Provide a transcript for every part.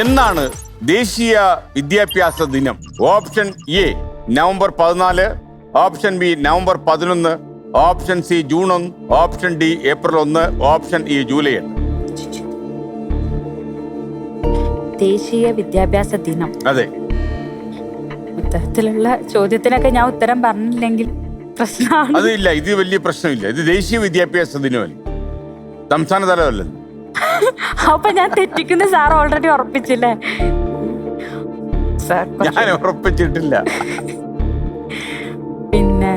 എന്നാണ് ദേശീയ വിദ്യാഭ്യാസ ദിനം. ഓപ്ഷൻ എ നവംബർ പതിനാല്. ഓപ്ഷൻ ബി നവംബർ പതിനൊന്ന്. ഓപ്ഷൻ സി ജൂൺ ഒന്ന്. ഓപ്ഷൻ ഡി ഏപ്രിൽ ഒന്ന്. ഓപ്ഷൻ ഇ ജൂലൈ എട്ട്. ദേശീയ വിദ്യാഭ്യാസ ദിനം. അതെ. ഇത്തരത്തിലുള്ള ചോദ്യത്തിനൊക്കെ ഞാൻ ഉത്തരം പറഞ്ഞില്ലെങ്കിൽ പ്രശ്നമാണ്. അതില്ല ഇത് വലിയ പ്രശ്നമില്ല. ഇത് ദേശീയ വിദ്യാഭ്യാസ ദിനമല്ല? സംസ്ഥാന തലമല്ല? അപ്പൊ ഞാൻ തെറ്റിക്കുന്ന സാർ ഓൾറെഡി ഉറപ്പിച്ചില്ലേ? സാർ ഞാൻ ഉറപ്പിച്ചിട്ടില്ല. പിന്നെ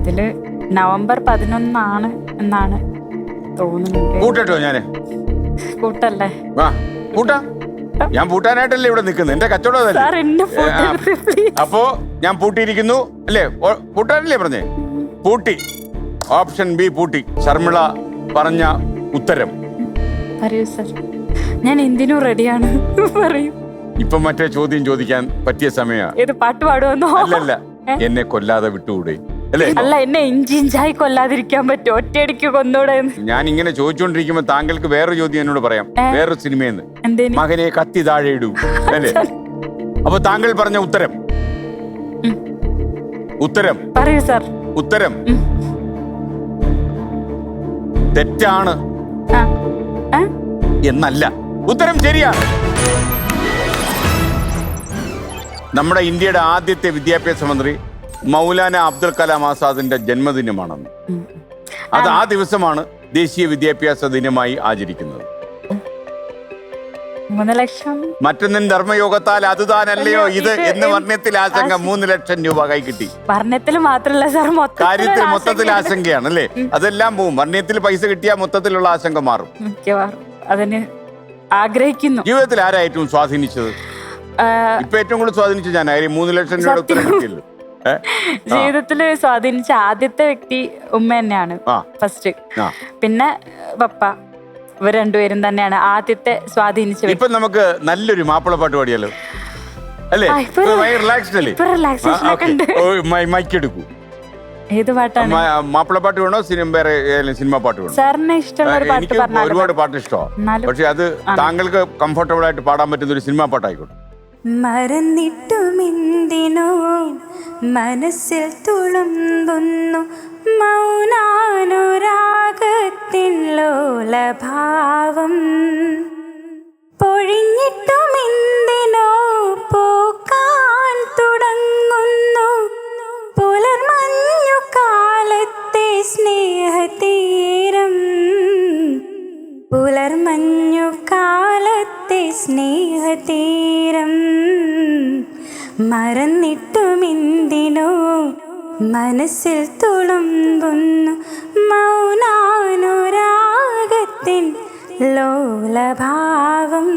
ഇതിൽ നവംബർ പതിനൊന്നാണ് എന്നാണ് തോന്നുന്നത്. കൂട്ടട്ടോ ഞാൻ. കൂട്ടല്ലേ? വാ കൂട്ടാ. ഞാൻ പൂട്ടാനായിട്ടല്ലേ ഇവിടെ നിൽക്കുന്നത്. എന്റെ കച്ചവടം അതല്ലേ? സാർ എന്നെ അപ്പോ ഞാൻ പൂട്ടിയിരിക്കുന്നു. അല്ലേ? ഓ, പൂട്ടാനല്ലേ പറഞ്ഞേ? പൂട്ടി. ഓപ്ഷൻ ബി പൂട്ടി. ശർമിള പറഞ്ഞ ഉത്തരം. പറയൂ സർ. ഞാൻ എന്തിനും റെഡിയാണ് പറയും. ഇപ്പൊ മറ്റേ ചോദ്യം ചോദിക്കാൻ പറ്റിയ സമയമാണ് ഏത് പാട്ട് പാടുമെന്നോ? അല്ലല്ല എന്നെ കൊല്ലാതെ വിട്ടുകൂടെ? അല്ലേ? അല്ല എന്നെ ഇഞ്ചി ഇഞ്ചായി കൊല്ലാതിരിക്കാൻ പറ്റും ഒറ്റയടിക്ക് കൊന്നൂടെ. ഞാൻ ഇങ്ങനെ ചോദിച്ചുകൊണ്ടിരിക്കുമ്പോ താങ്കൾക്ക് വേറെ ചോദ്യം എന്നോട് പറയാം. വേറെ വേറൊരു സിനിമയെന്ന്. മകനെ കത്തി താഴെ ഇടൂ. അല്ലേ? അപ്പൊ താങ്കൾ പറഞ്ഞ ഉത്തരം. ഉത്തരം. പറയൂ സാർ. ഉത്തരം. തെറ്റാണ്? എന്നല്ല. ഉത്തരം ശരിയാണ് നമ്മുടെ ഇന്ത്യയുടെ ആദ്യത്തെ വിദ്യാഭ്യാസ മന്ത്രി മൗലാന അബ്ദുൽ കലാം ആസാദിന്റെ ജന്മദിനമാണെന്ന്. അത് ആ ദിവസമാണ് ദേശീയ വിദ്യാഭ്യാസ ദിനമായി ആചരിക്കുന്നത്. മറ്റൊന്നും ധർമ്മയോഗത്താൽ അത് താനല്ലയോ? ഇത് എന്ന് വർണത്തിൽ ആശങ്ക ആശ- മൂന്ന് ലക്ഷം രൂപ കൈ കിട്ടി വർണത്തിൽ മാത്രമല്ല സാർ കാര്യത്തിൽ മൊത്തത്തിൽ ആശങ്കയാണ്. അല്ലേ? അതെല്ലാം പോവും. വർണയത്തിൽ പൈസ കിട്ടിയാൽ മൊത്തത്തിലുള്ള ആശങ്ക മാറും. അതിന് ആഗ്രഹിക്കുന്നു. ജീവിതത്തിൽ ആരാ ഏറ്റവും സ്വാധീനിച്ചത് ഇപ്പൊ ഏറ്റവും കൂടുതൽ സ്വാധീനിച്ചത് ഞാൻ മൂന്ന് ലക്ഷം രൂപയുടെ ഉത്തരം കിട്ടിയല്ലോ. ജീവിതത്തിൽ സ്വാധീനിച്ച ആദ്യത്തെ വ്യക്തി ഉമ്മ തന്നെയാണ് ഫസ്റ്റ് പിന്നെ പപ്പ. ഇവർ രണ്ടുപേരും തന്നെയാണ് ആദ്യത്തെ സ്വാധീനിച്ച ഇപ്പൊ നമുക്ക് നല്ലൊരു മാപ്പിള പാട്ട് പാടിയാലോ? അല്ലേ? റിലാക്സ്ഡ് അല്ലേ? മൈക്ക് എടുക്കൂ ഏത് പാട്ടാണ്? മാപ്പിളപ്പാട്ട് മാപ്പിള പാട്ട് വേണോ? സിനിമ വേറെ സിനിമ പാട്ട് വേണോ? സാറിന് ഇഷ്ടമുള്ള ഒരു പാട്ട് എനിക്ക് ഒരുപാട് പാട്ട് ഇഷ്ടോ പക്ഷെ അത് താങ്കൾക്ക് കംഫർട്ടബിൾ ആയിട്ട് പാടാൻ പറ്റുന്ന ഒരു സിനിമ പാട്ടായിക്കോട്ടെ. മറന്നിട്ടുമെന്തിനോ മനസ്സിൽ തുളുമ്പുന്നു മൗനാനുരാഗത്തിൻ പുലർമഞ്ഞു കാലത്തെ സ്നേഹതീരം മറന്നിട്ടുമിന്തിനോ മനസ്സിൽ തുളുമ്പുന്നു മൗനാനുരാഗത്തിൻ ലോലഭാവം.